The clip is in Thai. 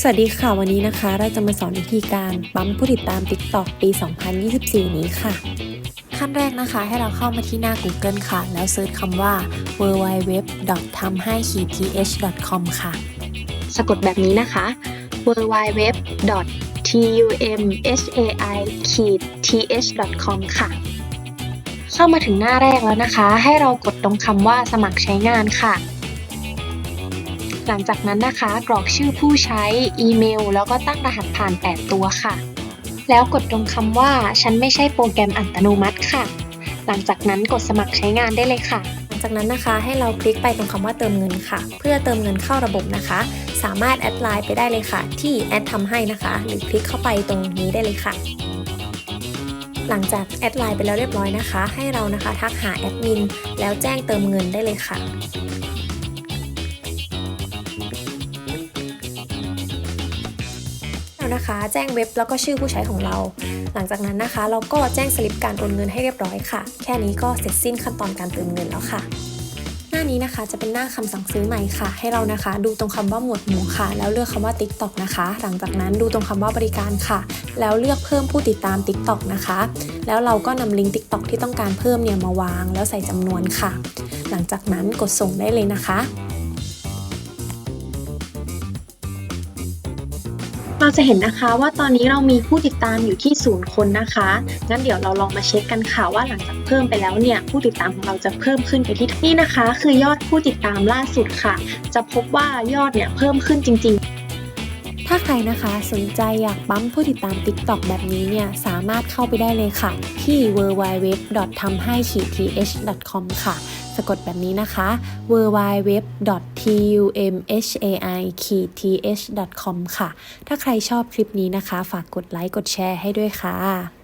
สวัสดีค่ะวันนี้นะคะ เราจะมาสอนวิธีการปั๊มผู้ติดตาม TikTok ปี 2024 นี้ค่ะ ขั้นแรกนะคะให้เราเข้ามาที่หน้า Google ค่ะ แล้วเซิร์ชคำว่า www. ทำให้ th.com ค่ะ สะกดแบบนี้นะคะ www.tumhai-th.com ค่ะ เข้ามาถึงหน้าแรกแล้วนะคะ ให้เรากดตรงคำว่าสมัครใช้งานค่ะ หลังจากนั้นนะคะ กรอกชื่อผู้ใช้ อีเมล แล้วก็ตั้งรหัสผ่าน 8 ตัวค่ะ แล้วกดตรงคำว่า ฉันไม่ใช่โปรแกรมอัตโนมัติค่ะ หลังจากนั้นกดสมัครใช้งานได้เลยค่ะ หลังจากนั้นนะคะให้เราคลิกไปตรงคำว่าเติมเงินค่ะ เพื่อเติมเงินเข้าระบบนะคะ สามารถแอดไลน์ไปได้เลยค่ะ ที่แอดทำให้นะคะ หรือคลิกเข้าไปตรงนี้ได้เลยค่ะหลังจากแอดไลน์ไปแล้วเรียบร้อยนะคะ ให้เรานะคะทักหาแอดมินแล้วแจ้งเติมเงินได้เลยค่ะ นะคะ แจ้งเว็บแล้วก็ชื่อผู้ใช้ของเรา หลังจากนั้นนะคะ เราก็แจ้งสลิปการโอนเงินให้เรียบร้อยค่ะ แค่นี้ก็เสร็จสิ้นขั้นตอนการเติมเงินแล้วค่ะ หน้านี้นะคะจะเป็นหน้าคำสั่งซื้อใหม่ค่ะ ให้เรานะคะ ดูตรงคำว่าหมวดหมู่ค่ะ แล้วเลือกคำว่า TikTok นะคะ หลังจากนั้นดูตรงคำว่าบริการค่ะ แล้วเลือกเพิ่มผู้ติดตาม TikTok นะคะ แล้วเราก็นำลิงก์ TikTok ที่ต้องการเพิ่มเนี่ยมาวาง แล้วใส่จำนวนค่ะ หลังจากนั้นกดส่งได้เลยนะคะ เราจะเห็นนะคะว่าตอนนี้เรามีผู้ติดตามอยู่ที่ศูนย์คนนะคะ งั้นเดี๋ยวเราลองมาเช็คกันค่ะว่าหลังจากเพิ่มไปแล้วเนี่ยผู้ติดตามของเราจะเพิ่มขึ้นไปที่นี่นะคะ คือยอดผู้ติดตามล่าสุดค่ะ จะพบว่ายอดเนี่ยเพิ่มขึ้นจริง ๆถ้าใครนะคะสนใจอยากปั๊มผู้ติดตาม TikTok แบบนี้เนี่ย สามารถเข้าไปได้เลยค่ะ ที่ www. ทำให้ th.com ค่ะ สะกดแบบนี้นะคะ www. tumhai-th.com ค่ะ ถ้าใครชอบคลิปนี้นะคะ ฝากกดไลค์กดแชร์ให้ด้วยค่ะ